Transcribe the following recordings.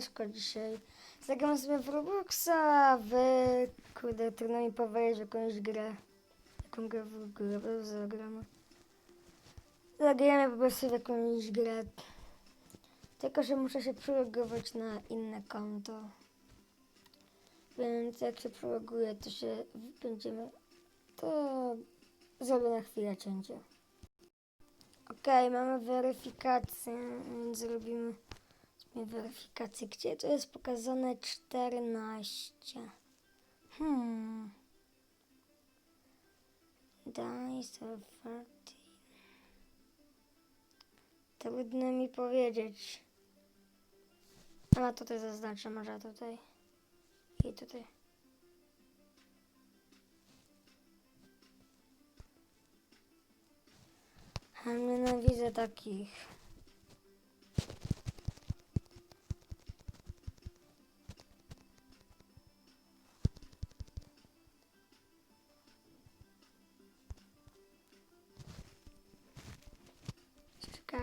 siemaneczko dzisiaj. Zagram sobie w Robloxa, wy, kurde, trudno mi powiedzieć jakąś grę. Jaką grę w ogóle zagramy. Zagramy po prostu w jakąś grę. Tylko, że muszę się przelogować na inne konto. Więc jak się przeloguję, to się będziemy... To zrobię na chwilę cięcie. Okej, mamy weryfikację, więc zrobimy sobie weryfikację. Gdzie to jest pokazane 14? Hmm. Dice of 13. Trudno mi powiedzieć. A tutaj zaznaczę, może tutaj. I tutaj. A nienawidzę takich.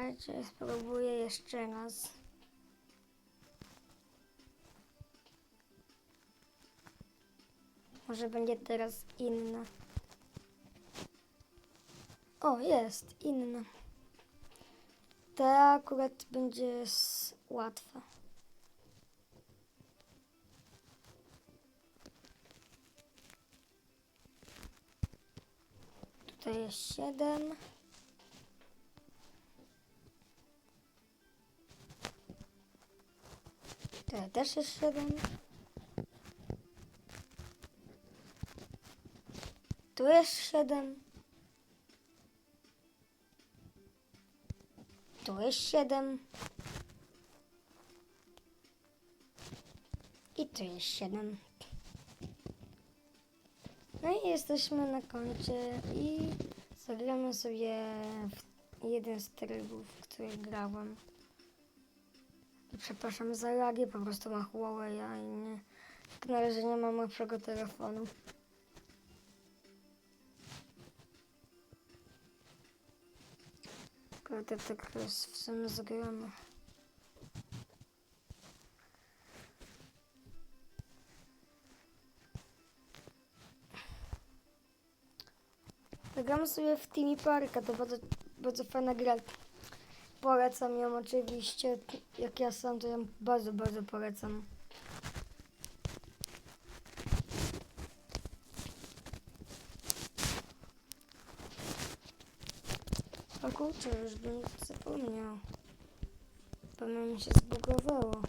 Czekajcie, spróbuję jeszcze raz. Może będzie teraz inna. O, jest, inna. Ta akurat będzie łatwa. Tutaj jest siedem. Tutaj też jest siedem. Tu jest siedem. Tu jest siedem. I tu jest siedem. No i jesteśmy na koncie i zagramy sobie w jeden z trybów, w których grałem. Przepraszam za lagi, po prostu mam Huawei, a nie. Jak na razie nie mam lepszego telefonu. Kurde, tak jest w sumie zagramy. Zagramy sobie w Teamy Parka, to bardzo, bardzo fajna gra. Polecam ją oczywiście. Jak ja sam, to ją bardzo, bardzo polecam. O kurczę, już bym zapomniał. Pewnie mi się zbugowało.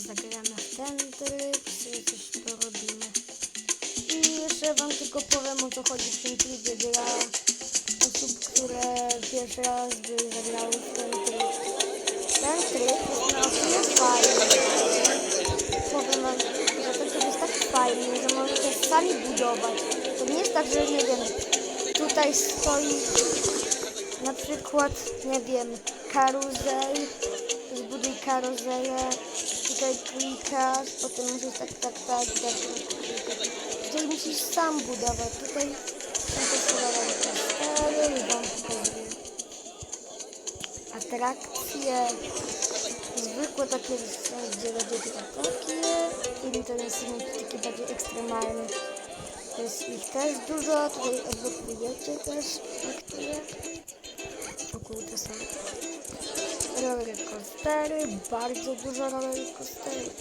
Sobie zagramy w ten tryb, sobie coś porobimy. I jeszcze wam tylko powiem o co chodzi w tym trybie dla osób, które pierwszy raz by zagrały w ten tryb. Ten tryb jest na tyle fajny. Powiem wam, że ten tryb jest tak fajny, że możecie sami budować. To nie jest tak, że nie wiem, tutaj stoi na przykład, nie wiem, karuzel, zbuduj karuzelę, tutaj klikasz, potem musisz tak, tak, tak, tak, Tutaj musisz sam budować, tutaj są postulowane kastery i wam pokazuję. Atrakcje, zwykłe takie, gdzie będziecie takie, i to jest takie bardziej ekstremalne. To jest ich też dużo, tutaj odblokujecie też niektóre. O kurde, są bardzo dużo roller coasterów.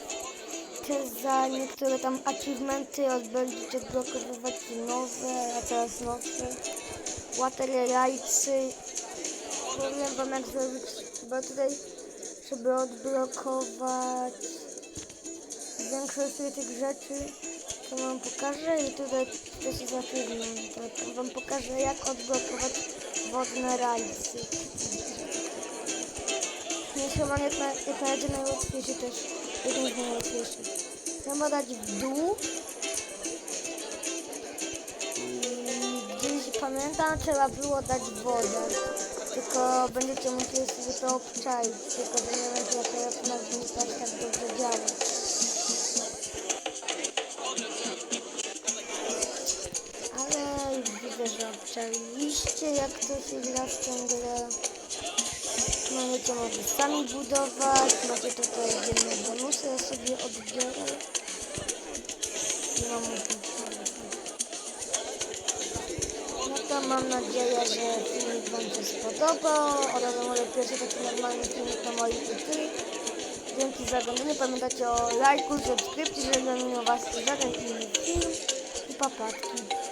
Te za niektóre tam achievementy będziecie odblokowywać nowe, a teraz nowsze. Water ride'sy. Powiem wam jak zrobić, chyba tutaj, żeby odblokować większość tych rzeczy, to wam pokażę i tutaj też jest achievement. To wam pokażę jak odblokować wodne rajsy. Jest chyba jak na, jak na razie najłatwiejszy też. Jeden z najłatwiejszych. Trzeba dać w dół. I Gdzieś pamiętam, trzeba było dać wodę. Tylko będziecie musieli sobie to obczaić. Tylko nie wiem, teraz na nie tak dobrze działa. Ale widzę, że obczariliście, jak to się gra w tę grę. Możecie może sami budować, macie tutaj dzienne bonusy, ja sobie odbiorę. Mam możliwości. No to mam nadzieję, że filmik Wam się spodobał. Oraz może pierwszy taki normalny filmik na moim YouTube. Dzięki za oglądanie. Pamiętajcie o lajku, subskrypcji, żeby minął Was żaden inny film. I papatki.